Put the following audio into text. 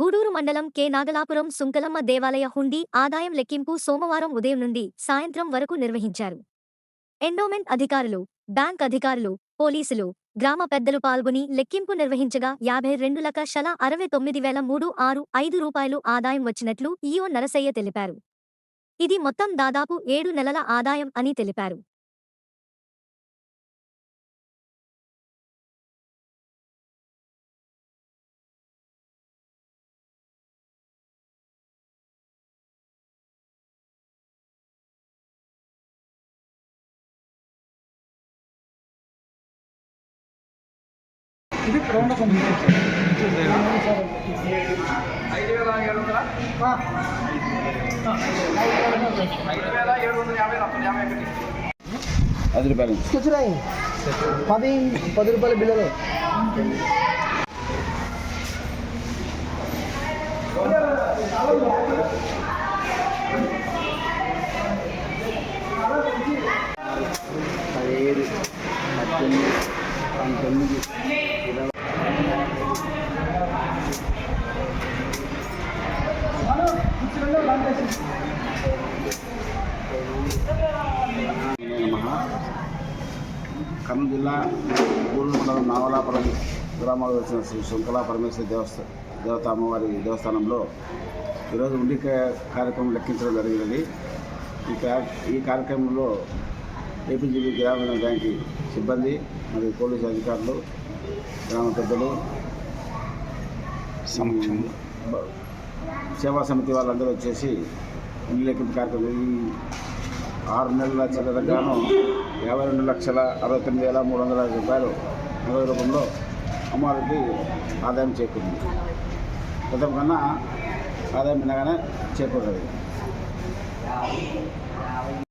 గూడూరు మండలం కె. నాగలాపురం సుంకలమ్మ దేవాలయ హుండీ ఆదాయం లెక్కింపు సోమవారం ఉదయం నుండి సాయంత్రం వరకు నిర్వహించారు. ఎండోమెంట్ అధికారులు బ్యాంక్ అధికారులు పోలీసులు గ్రామ పెద్దలు పాల్గొని లెక్కింపు నిర్వహించగా యాభై రెండు లక్షల అరవై తొమ్మిది వేల మూడు ఆరు ఐదు రూపాయలు ఆదాయం వచ్చినట్లు ఈఓ నరసయ్య తెలిపారు. ఇది మొత్తం దాదాపు ఏడు నెలల ఆదాయం అని తెలిపారు. ఇది రౌండ్ కొంచెం ఐదు వేల ఏడు వందల ఐదు వేల ఏడు వందల యాభై రూపాయలు యాభై ఒకటి అది రూపాయలు కూర్చున్నాయి పది పది రూపాయల బిల్లులు పదిహేడు నమః. కర్నూలు జిల్లా పూర్ణ మండలం నావలాపురం గ్రామంలో వచ్చిన శ్రీ శృంఖలా పరమేశ్వర దేవస్థ దేవత అమ్మవారి దేవస్థానంలో ఈరోజు ఉండి కార్యక్రమం లెక్కించడం జరిగినది. ఈ ఈ కార్యక్రమంలో ఏపీజీబీ గ్రామీణ బ్యాంక్ సిబ్బంది మరియు పోలీసు అధికారులు గ్రామ పెద్దలు సేవా సమితి వాళ్ళందరూ వచ్చేసి ఇల్లు లెక్కింపు కార్యక్రమం ఆరు నెలల చిల్లర యాభై రెండు లక్షల అరవై తొమ్మిది వేల మూడు వందల రూపాయలు నగదు రూపంలో అమ్మవారికి ఆదాయం చేకూరింది. గతం కన్నా ఆదాయం వినగానే చేకూరదు